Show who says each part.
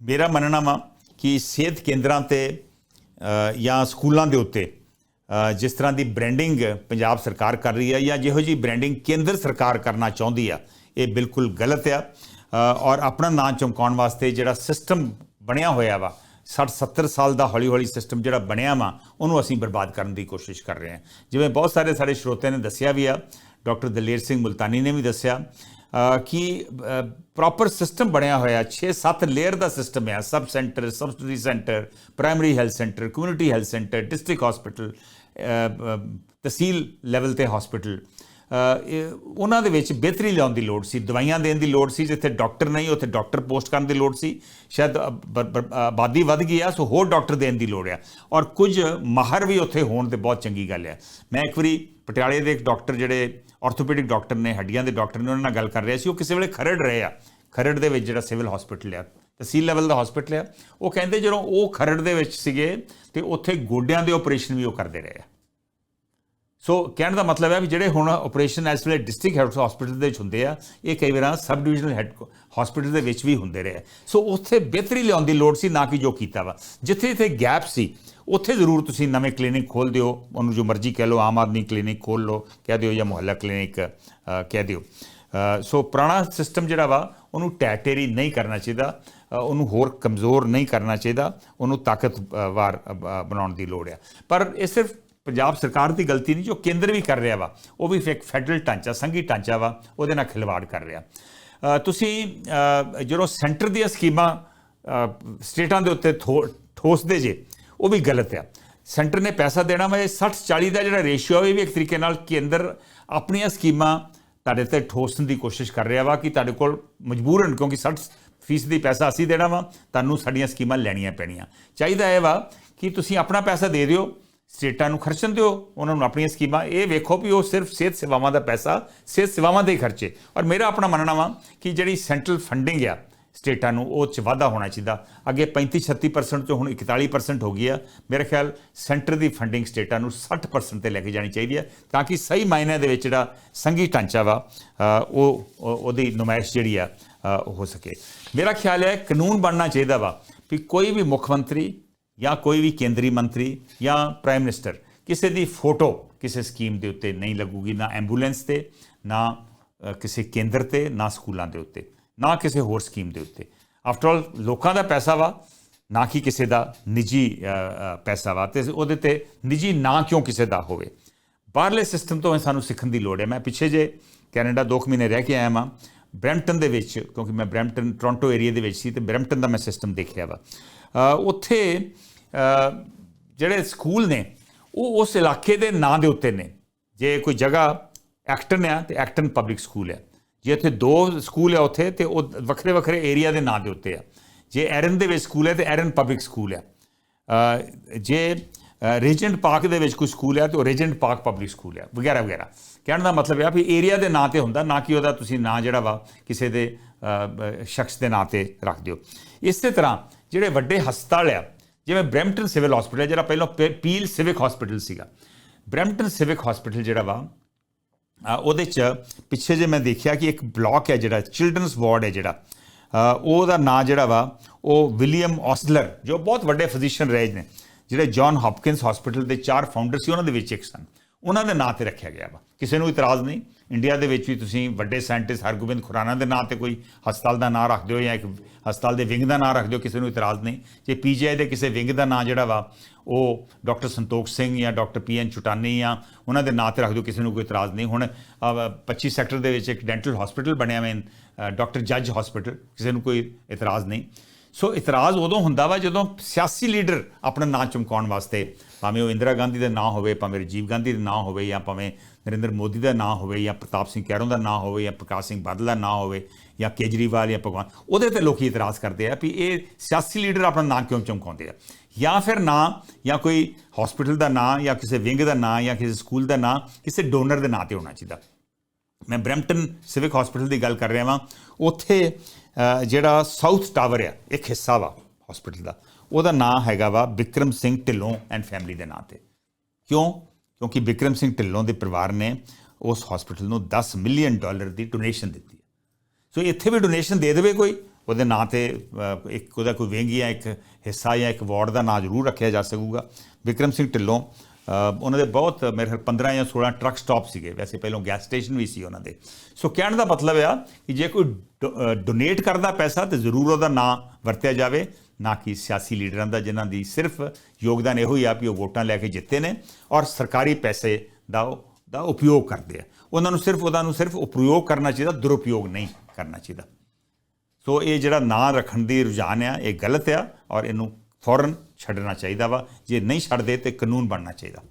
Speaker 1: ਮੇਰਾ ਮੰਨਣਾ ਵਾ ਕਿ ਸਿਹਤ ਕੇਂਦਰਾਂ ਤੇ ਜਾਂ ਸਕੂਲਾਂ ਦੇ ਉੱਤੇ ਜਿਸ ਤਰ੍ਹਾਂ ਦੀ ਬ੍ਰਾਂਡਿੰਗ ਪੰਜਾਬ ਸਰਕਾਰ ਕਰ ਰਹੀ ਹੈ ਜਾਂ ਜਿਹੋ ਜੀ ਬ੍ਰਾਂਡਿੰਗ ਕੇਂਦਰ ਸਰਕਾਰ ਕਰਨਾ ਚਾਹੁੰਦੀ ਆ, ਇਹ ਬਿਲਕੁਲ ਗਲਤ ਆ। ਔਰ ਆਪਣਾ ਨਾਂ ਚਮਕਾਉਣ ਵਾਸਤੇ ਜਿਹੜਾ ਸਿਸਟਮ ਬਣਿਆ ਹੋਇਆ ਵਾ 60 70 ਸਾਲ ਦਾ ਹੌਲੀ ਹੌਲੀ ਸਿਸਟਮ ਜਿਹੜਾ ਬਣਿਆ ਵਾ, ਉਹਨੂੰ ਅਸੀਂ ਬਰਬਾਦ ਕਰਨ ਦੀ ਕੋਸ਼ਿਸ਼ ਕਰ ਰਹੇ ਹਾਂ। ਜਿਵੇਂ ਬਹੁਤ ਸਾਰੇ ਸਾਡੇ ਸਰੋਤਿਆਂ ਨੇ ਦੱਸਿਆ ਵੀ ਆ, ਡਾਕਟਰ ਦਲੇਰ ਸਿੰਘ ਮੁਲਤਾਨੀ ਨੇ ਵੀ ਦੱਸਿਆ ਕਿ ਪ੍ਰੋਪਰ ਸਿਸਟਮ ਬਣਿਆ ਹੋਇਆ 6-7 ਲੇਅਰ ਦਾ ਸਿਸਟਮ ਹੈ sub centre subsidy centre primary health centre community health centre district hospital tehsil level ਤੇ ਹਸਪੀਟਲ ਉਹਨਾਂ ਦੇ ਵਿੱਚ ਬਿਹਤਰੀ ਲਿਆਉਣ ਦੀ ਲੋੜ ਸੀ ਦਵਾਈਆਂ ਦੇਣ ਦੀ ਲੋੜ ਸੀ ਜਿੱਥੇ ਡਾਕਟਰ ਨਹੀਂ ਉੱਥੇ ਡਾਕਟਰ ਪੋਸਟ ਕਰਨ ਦੀ ਲੋੜ ਸੀ। ਸ਼ਾਇਦ ਅ, ਆਬਾਦੀ ਵੱਧ ਗਈ ਆ ਸੋ ਹੋਰ ਡਾਕਟਰ ਦੇਣ ਦੀ ਲੋੜ ਆ। ਔਰ ਕੁਝ ਮਾਹਰ ਵੀ ਉੱਥੇ ਹੋਣ ਤੇ ਬਹੁਤ ਚੰਗੀ ਗੱਲ ਆ। ਮੈਂ ਇੱਕ ਵਾਰੀ ਪਟਿਆਲੇ ਦੇ ਇੱਕ ਡਾਕਟਰ ਜਿਹੜੇ ਆਰਥੋਪੈਡਿਕ ਡਾਕਟਰ ਨੇ, ਹੱਡੀਆਂ ਦੇ ਡਾਕਟਰ ਨੇ ਉਹਨਾਂ ਨਾਲ ਗੱਲ ਕਰ ਰਿਹਾ ਸੀ। ਉਹ ਕਿਸੇ ਵੇਲੇ ਖਰੜ ਰਹੇ ਆ। ਖਰੜ ਦੇ ਵਿੱਚ ਜਿਹੜਾ ਸਿਵਲ ਹਸਪੀਟਲ ਆ ਤਹਿਸੀਲ ਲੈਵਲ ਦਾ ਹਸਪੀਟਲ ਆ। ਉਹ ਕਹਿੰਦੇ ਜਦੋਂ ਉਹ ਖਰੜ ਦੇ ਵਿੱਚ ਸੀਗੇ, ਤੇ ਉੱਥੇ ਗੋਡਿਆਂ ਦੇ ਆਪਰੇਸ਼ਨ ਵੀ ਉਹ ਕਰਦੇ ਰਹੇ ਆ। ਸੋ ਕਹਿਣ ਦਾ ਮਤਲਬ ਹੈ ਵੀ ਜਿਹੜੇ ਹੁਣ ਆਪਰੇਸ਼ਨ ਇਸ ਵੇਲੇ ਡਿਸਟ੍ਰਿਕਟ ਹੈਲਥ ਹਸਪੀਟਲ ਦੇ ਵਿੱਚ ਹੁੰਦੇ ਆ, ਇਹ ਕਈ ਵਾਰਾਂ ਸਬ ਡਿਵੀਜ਼ਨਲ ਹੈਡ ਹਸਪੀਟਲ ਦੇ ਵਿੱਚ ਵੀ ਹੁੰਦੇ ਰਹੇ ਸੋ ਉੱਥੇ ਬਿਹਤਰੀ ਲਿਆਉਣ ਦੀ ਲੋੜ ਸੀ, ਨਾ ਕਿ ਜੋ ਕੀਤਾ ਵਾ। ਜਿੱਥੇ ਜਿੱਥੇ ਗੈਪ ਸੀ, ਉੱਥੇ ਜ਼ਰੂਰ ਤੁਸੀਂ ਨਵੇਂ ਕਲੀਨਿਕ ਖੋਲ ਦਿਓ, ਉਹਨੂੰ ਜੋ ਮਰਜ਼ੀ ਕਹਿ ਲਓ, ਆਮ ਆਦਮੀ ਕਲੀਨਿਕ ਖੋਲ ਲਓ, ਕਹਿ ਦਿਓ ਜਾਂ ਮੁਹੱਲਾ ਕਲੀਨਿਕ ਕਹਿ ਦਿਓ। ਸੋ ਪੁਰਾਣਾ ਸਿਸਟਮ ਜਿਹੜਾ ਵਾ, ਉਹਨੂੰ ਟੈਟੇਰੀ ਨਹੀਂ ਕਰਨਾ ਚਾਹੀਦਾ ਉਹਨੂੰ ਹੋਰ ਕਮਜ਼ੋਰ ਨਹੀਂ ਕਰਨਾ ਚਾਹੀਦਾ, ਉਹਨੂੰ ਤਾਕਤਵਾਰ ਬਣਾਉਣ ਦੀ ਲੋੜ ਆ। ਪਰ ਇਹ ਸਿਰਫ ਪੰਜਾਬ ਸਰਕਾਰ ਦੀ ਗਲਤੀ ਨਹੀਂ, ਜੋ ਕੇਂਦਰ ਵੀ ਕਰ ਰਿਹਾ ਵਾ, ਉਹ ਵੀ ਇੱਕ ਫੈਡਰਲ ਢਾਂਚਾ, ਸੰਘੀ ਢਾਂਚਾ ਵਾ, ਉਹਦੇ ਨਾਲ ਖਿਲਵਾੜ ਕਰ ਰਿਹਾ। ਤੁਸੀਂ ਜਦੋਂ ਸੈਂਟਰ ਦੀਆਂ ਸਕੀਮਾਂ ਸਟੇਟਾਂ ਦੇ ਉੱਤੇ ਥੋ- ਠੋਸਦੇ ਜੇ, ਉਹ ਵੀ ਗਲਤ ਆ। ਸੈਂਟਰ ਨੇ ਪੈਸਾ ਦੇਣਾ ਵਾ, ਇਹ 60 40 ਦਾ ਜਿਹੜਾ ਰੇਸ਼ੀਓ ਇਹ ਵੀ ਇੱਕ ਤਰੀਕੇ ਨਾਲ ਕੇਂਦਰ ਆਪਣੀਆਂ ਸਕੀਮਾਂ ਤੁਹਾਡੇ ਤੇ ਠੋਸਣ ਦੀ ਕੋਸ਼ਿਸ਼ ਕਰ ਰਿਹਾ ਵਾ ਕਿ ਤੁਹਾਡੇ ਕੋਲ ਮਜਬੂਰਨ ਕਿਉਂਕਿ 60 ਫੀਸਦੀ ਪੈਸਾ ਅਸੀਂ ਦੇਣਾ ਵਾ, ਤੁਹਾਨੂੰ ਸਾਡੀਆਂ ਸਕੀਮਾਂ ਲੈਣੀਆਂ ਪੈਣੀਆਂ। ਚਾਹੀਦਾ ਇਹ ਵਾ ਕਿ ਤੁਸੀਂ ਆਪਣਾ ਪੈਸਾ ਦੇ ਦਿਓ ਸਟੇਟਾਂ ਨੂੰ ਖਰਚਣ ਦਿਓ, ਉਹਨਾਂ ਨੂੰ ਆਪਣੀਆਂ ਸਕੀਮਾਂ। ਇਹ ਵੇਖੋ ਵੀ ਉਹ ਸਿਰਫ ਸਿਹਤ ਸੇਵਾਵਾਂ ਦਾ ਪੈਸਾ, ਸਿਹਤ ਸੇਵਾਵਾਂ ਦੇ ਹੀ ਖਰਚੇ। ਔਰ ਮੇਰਾ ਆਪਣਾ ਮੰਨਣਾ ਵਾ ਕਿ ਜਿਹੜੀ ਸੈਂਟਰਲ ਫੰਡਿੰਗ ਆ, ਸਟੇਟਾਂ ਨੂੰ, ਉਹ ਚ ਵਾਧਾ ਹੋਣਾ ਚਾਹੀਦਾ। ਅੱਗੇ 35 36% ਤੋਂ ਹੁਣ 41% ਹੋ ਗਈ ਆ। ਮੇਰੇ ਖਿਆਲ ਸੈਂਟਰ ਦੀ ਫੰਡਿੰਗ ਸਟੇਟਾਂ ਨੂੰ 60% ਤੇ ਲੈ ਕੇ ਜਾਣੀ ਚਾਹੀਦੀ ਹੈ ਤਾਂ ਕਿ ਸਹੀ ਮਾਇਨੇ ਦੇ ਵਿੱਚ ਜਿਹੜਾ ਸੰਘੀ ਢਾਂਚਾ ਵਾ ਉਹ ਉਹਦੀ ਨੁਮਾਇਸ਼ ਜਿਹੜੀ ਆ ਹੋ ਸਕੇ। ਮੇਰਾ ਖਿਆਲ ਹੈ ਕਾਨੂੰਨ ਬਣਨਾ ਚਾਹੀਦਾ ਵਾ ਵੀ ਕੋਈ ਵੀ ਮੁੱਖ ਮੰਤਰੀ ਜਾਂ ਕੋਈ ਵੀ ਕੇਂਦਰੀ ਮੰਤਰੀ ਜਾਂ ਪ੍ਰਾਈਮ ਮਿਨਿਸਟਰ ਕਿਸੇ ਦੀ ਫੋਟੋ ਕਿਸੇ ਸਕੀਮ ਦੇ ਉੱਤੇ ਨਹੀਂ ਲੱਗੂਗੀ, ਨਾ ਐਂਬੂਲੈਂਸ ਤੇ, ਨਾ ਕਿਸੇ ਕੇਂਦਰ ਤੇ, ਨਾ ਸਕੂਲਾਂ ਦੇ ਉੱਤੇ, ਨਾ ਕਿਸੇ ਹੋਰ ਸਕੀਮ ਦੇ ਉੱਤੇ। ਆਫਟਰ ਆਲ ਲੋਕਾਂ ਦਾ ਪੈਸਾ ਵਾ, ਨਾ ਕਿ ਕਿਸੇ ਦਾ ਨਿੱਜੀ ਪੈਸਾ ਵਾ। ਤੇ ਉਹਦੇ ਤੇ ਨਿੱਜੀ ਨਾ ਕਿਉਂ ਕਿਸੇ ਦਾ ਹੋਵੇ? ਬਾਹਰਲੇ ਸਿਸਟਮ ਤੋਂ ਸਾਨੂੰ ਸਿੱਖਣ ਦੀ ਲੋੜ ਹੈ। ਮੈਂ ਪਿੱਛੇ ਜੇ ਕੈਨੇਡਾ 2 ਮਹੀਨੇ ਰਹਿ ਕੇ ਆਇਆ ਮਾਂ ਬ੍ਰੈਂਪਟਨ ਦੇ ਵਿੱਚ, ਕਿਉਂਕਿ ਮੈਂ ਬ੍ਰੈਂਪਟਨ, ਟੋਰਾਂਟੋ ਏਰੀਆ ਦੇ ਵਿੱਚ ਸੀ, ਤੇ ਬ੍ਰੈਂਪਟਨ ਦਾ ਮੈਂ ਸਿਸਟਮ ਦੇਖਿਆ ਵਾ। ਉੱਥੇ ਜਿਹੜੇ ਸਕੂਲ ਨੇ, ਉਹ ਉਸ ਇਲਾਕੇ ਦੇ ਨਾਂ ਦੇ ਉੱਤੇ ਨੇ। ਜੇ ਕੋਈ ਜਗ੍ਹਾ ਐਕਟਨ ਆ, ਤੇ ਐਕਟਨ ਪਬਲਿਕ ਸਕੂਲ ਹੈ ਜੇ ਇੱਥੇ ਦੋ ਸਕੂਲ ਹੈ ਉੱਥੇ, ਤੇ ਉਹ ਵੱਖਰੇ ਵੱਖਰੇ ਏਰੀਆ ਦੇ ਨਾਂ ਦੇ ਉੱਤੇ ਆ। ਜੇ ਐਰਨ ਦੇ ਵਿੱਚ ਸਕੂਲ ਹੈ ਤੇ ਐਰਨ ਪਬਲਿਕ ਸਕੂਲ ਹੈ ਜੇ ਰੇਜੈਂਟ ਪਾਰਕ ਦੇ ਵਿੱਚ ਕੋਈ ਸਕੂਲ ਹੈ ਤੇ ਉਹ ਰੇਜੈਂਟ ਪਾਰਕ ਪਬਲਿਕ ਸਕੂਲ ਹੈ ਵਗੈਰਾ ਵਗੈਰਾ। ਕਹਿਣ ਦਾ ਮਤਲਬ ਇਹ ਆ ਵੀ ਏਰੀਆ ਦੇ ਨਾਂ ਤੇ ਹੁੰਦਾ, ਨਾ ਕਿ ਉਹਦਾ ਤੁਸੀਂ ਨਾਂ ਜਿਹੜਾ ਵਾ, ਕਿਸੇ ਦੇ ਸ਼ਖਸ ਦੇ ਨਾਂ ਤੇ ਰੱਖ ਦਿਓ। ਇਸੇ ਤਰ੍ਹਾਂ ਜਿਹੜੇ ਵੱਡੇ ਹਸਪਤਾਲ ਆ, ਜਿਵੇਂ ਬ੍ਰੈਂਪਟਨ ਸਿਵਲ ਹਸਪੀਟਲ ਜਿਹੜਾ ਪਹਿਲਾਂ ਪੇ- ਪੀਲ ਸਿਵਿਕ ਹਸਪੀਟਲ ਸੀਗਾ। ਬ੍ਰੈਂਪਟਨ ਸਿਵਿਕ ਹਸਪੀਟਲ ਜਿਹੜਾ ਵਾ ਉਹਦੇ ਚ ਪਿੱਛੇ ਜੇ ਮੈਂ ਦੇਖਿਆ ਕਿ ਇੱਕ ਬਲਾਕ ਹੈ ਜਿਹੜਾ, ਚਿਲਡਰਨਸ ਵਾਰਡ ਹੈ ਜਿਹੜਾ ਉਹਦਾ ਨਾਂ ਜਿਹੜਾ ਵਾ, ਉਹ ਵਿਲੀਅਮ ਔਸਲਰ ਜੋ ਬਹੁਤ ਵੱਡੇ ਫਿਜ਼ੀਸ਼ੀਅਨ ਰਹੇ ਨੇ, ਜਿਹੜੇ ਜੌਨ ਹੌਪਕਿੰਸ ਹਸਪੀਟਲ ਦੇ ਚਾਰ ਫਾਊਂਡਰ ਸੀ, ਉਹਨਾਂ ਦੇ ਵਿੱਚ ਇੱਕ ਸਨ। ਉਹਨਾਂ ਦੇ ਨਾਂ ਤੇ ਰੱਖਿਆ ਗਿਆ ਵਾ। ਕਿਸੇ ਨੂੰ ਇਤਰਾਜ਼ ਨਹੀਂ। ਇੰਡੀਆ ਦੇ ਵਿੱਚ ਵੀ ਤੁਸੀਂ ਵੱਡੇ ਸਾਇੰਟਿਸਟ ਹਰਗੋਬਿੰਦ ਖੁਰਾਨਾ ਦੇ ਨਾਂ ਤੇ ਕੋਈ ਹਸਪਤਾਲ ਦਾ ਨਾਂ ਰੱਖ ਦਿਓ ਜਾਂ ਇੱਕ ਹਸਪਤਾਲ ਦੇ ਵਿੰਗ ਦਾ ਨਾਂ ਰੱਖ ਦਿਓ ਕਿਸੇ ਨੂੰ ਇਤਰਾਜ਼ ਨਹੀਂ। ਜੇ ਪੀਜੀਆਈ ਦੇ ਕਿਸੇ ਵਿੰਗ ਦਾ ਨਾਂ ਜਿਹੜਾ ਵਾ ਉਹ ਡਾਕਟਰ ਸੰਤੋਖ ਸਿੰਘ ਜਾਂ ਡਾਕਟਰ ਪੀ ਐਨ ਚੁਟਾਨੀ ਜਾਂ ਉਹਨਾਂ ਦੇ ਨਾਂ ਤੇ ਰੱਖ ਦਿਓ ਕਿਸੇ ਨੂੰ ਕੋਈ ਇਤਰਾਜ਼ ਨਹੀਂ। ਹੁਣ ਅਹ, 25 ਸੈਕਟਰ ਦੇ ਵਿੱਚ ਇੱਕ ਡੈਂਟਲ ਹਸਪੀਟਲ ਬਣਿਆ ਹੋਇਆ ਡਾਕਟਰ ਜੱਜ ਹਸਪੀਟਲ ਕਿਸੇ ਨੂੰ ਕੋਈ ਇਤਰਾਜ਼ ਨਹੀਂ। ਸੋ ਇਤਰਾਜ਼ ਉਦੋਂ ਹੁੰਦਾ ਵਾ ਜਦੋਂ ਸਿਆਸੀ ਲੀਡਰ ਆਪਣਾ ਨਾਂ ਚਮਕਾਉਣ ਵਾਸਤੇ ਭਾਵੇਂ ਉਹ ਇੰਦਰਾ ਗਾਂਧੀ ਦਾ ਨਾਂ ਹੋਵੇ, ਭਾਵੇਂ ਰਾਜੀਵ ਗਾਂਧੀ ਦਾ ਨਾਂ ਹੋਵੇ ਜਾਂ ਭਾਵੇਂ ਨਰਿੰਦਰ ਮੋਦੀ ਦਾ ਨਾਂ ਹੋਵੇ ਜਾਂ ਪ੍ਰਤਾਪ ਸਿੰਘ ਕੈਰੋਂ ਦਾ ਨਾਂ ਹੋਵੇ ਜਾਂ ਪ੍ਰਕਾਸ਼ ਸਿੰਘ ਬਾਦਲ ਦਾ ਨਾਂ ਹੋਵੇ ਜਾਂ ਕੇਜਰੀਵਾਲ ਜਾਂ ਭਗਵਾਨ, ਉਹਦੇ ਤੇ ਲੋਕੀ ਇਤਰਾਜ਼ ਕਰਦੇ ਆ ਵੀ ਇਹ ਸਿਆਸੀ ਲੀਡਰ ਆਪਣਾ ਨਾਂ ਕਿਉਂ ਚਮਕਾਉਂਦੇ ਆ? ਜਾਂ ਫਿਰ ਨਾਂ, ਜਾਂ ਕੋਈ ਹਸਪੀਟਲ ਦਾ ਨਾਂ, ਜਾਂ ਕਿਸੇ ਵਿੰਗ ਦਾ ਨਾਂ, ਜਾਂ ਕਿਸੇ ਸਕੂਲ ਦਾ ਨਾਂ, ਕਿਸੇ ਡੋਨਰ ਦੇ ਨਾਂ ਤੇ ਹੋਣਾ ਚਾਹੀਦਾ। ਮੈਂ ਬ੍ਰੈਂਪਟਨ ਸਿਵਿਕ ਹਸਪੀਟਲ ਦੀ ਗੱਲ ਕਰ ਰਿਹਾ ਵਾਂ। ਉੱਥੇ ਜਿਹੜਾ ਸਾਊਥ ਟਾਵਰ ਆ, ਇੱਕ ਹਿੱਸਾ ਵਾ ਹਸਪੀਟਲ ਦਾ। ਉਹਦਾ ਨਾਂ ਹੈਗਾ ਵਾ ਵਿਕਰਮ ਸਿੰਘ ਢਿੱਲੋਂ ਐਂਡ ਫੈਮਿਲੀ ਦੇ ਨਾਂ ਤੇ। ਕਿਉਂ? ਕਿਉਂਕਿ ਵਿਕਰਮ ਸਿੰਘ ਢਿੱਲੋਂ ਦੇ ਪਰਿਵਾਰ ਨੇ ਉਸ ਹਸਪੀਟਲ ਨੂੰ 10 ਮਿਲੀਅਨ ਡਾਲਰ ਦੀ ਡੋਨੇਸ਼ਨ ਦਿੱਤੀ ਹੈ। ਸੋ ਇੱਥੇ ਵੀ ਡੋਨੇਸ਼ਨ ਦੇ ਦੇਵੇ ਕੋਈ? ਉਹਦੇ ਨਾਂ ਤੇ ਇੱਕ ਉਹਦਾ ਕੋਈ ਵਿੰਗ ਜਾਂ ਇੱਕ ਹਿੱਸਾ ਜਾਂ ਇੱਕ ਵਾਰਡ ਦਾ ਨਾਂ ਜ਼ਰੂਰ ਰੱਖਿਆ ਜਾ ਸਕੂਗਾ। ਵਿਕਰਮ ਸਿੰਘ ਢਿੱਲੋਂ ਉਹਨਾਂ ਦੇ ਬਹੁਤ ਮੇਰੇ ਖਿਆਲ 15 ਜਾਂ 16 ਟਰੱਕ ਸਟਾਪ ਸੀਗੇ। ਵੈਸੇ ਪਹਿਲਾਂ ਗੈਸ ਸਟੇਸ਼ਨ ਵੀ ਸੀ ਉਹਨਾਂ ਦੇ। ਸੋ ਕਹਿਣ ਦਾ ਮਤਲਬ ਆ ਕਿ ਜੇ ਕੋਈ ਡੋਨੇਟ ਕਰਦਾ ਪੈਸਾ ਤੇ ਜ਼ਰੂਰ ਉਹਦਾ ਨਾਂ ਵਰਤਿਆ ਜਾਵੇ। ਨਾ ਕਿ ਸਿਆਸੀ ਲੀਡਰਾਂ ਦਾ, ਜਿਨ੍ਹਾਂ ਦੀ ਸਿਰਫ ਯੋਗਦਾਨ ਇਹੋ ਹੀ ਆ ਕਿ ਉਹ ਵੋਟਾਂ ਲੈ ਕੇ ਜਿੱਤੇ ਨੇ ਔਰ ਸਰਕਾਰੀ ਪੈਸੇ ਦਾ ਉਹ- ਦਾ ਉਪਯੋਗ ਕਰਦੇ ਆ। ਉਹਨਾਂ ਨੂੰ ਸਿਰਫ ਉਹਦਾ ਨੂੰ ਸਿਰਫ ਉਪਯੋਗ ਕਰਨਾ ਚਾਹੀਦਾ, ਦੁਰਉਪਯੋਗ ਨਹੀਂ ਕਰਨਾ ਚਾਹੀਦਾ। ਸੋ ਇਹ ਜਿਹੜਾ ਨਾਂ ਰੱਖਣ ਦੀ ਰੁਝਾਨ ਆ, ਇਹ ਗਲਤ ਆ ਔਰ ਇਹਨੂੰ ਫੌਰਨ ਛੱਡਣਾ ਚਾਹੀਦਾ ਵਾ। ਜੇ ਨਹੀਂ ਛੱਡਦੇ ਤੇ ਕਾਨੂੰਨ ਬਣਨਾ ਚਾਹੀਦਾ।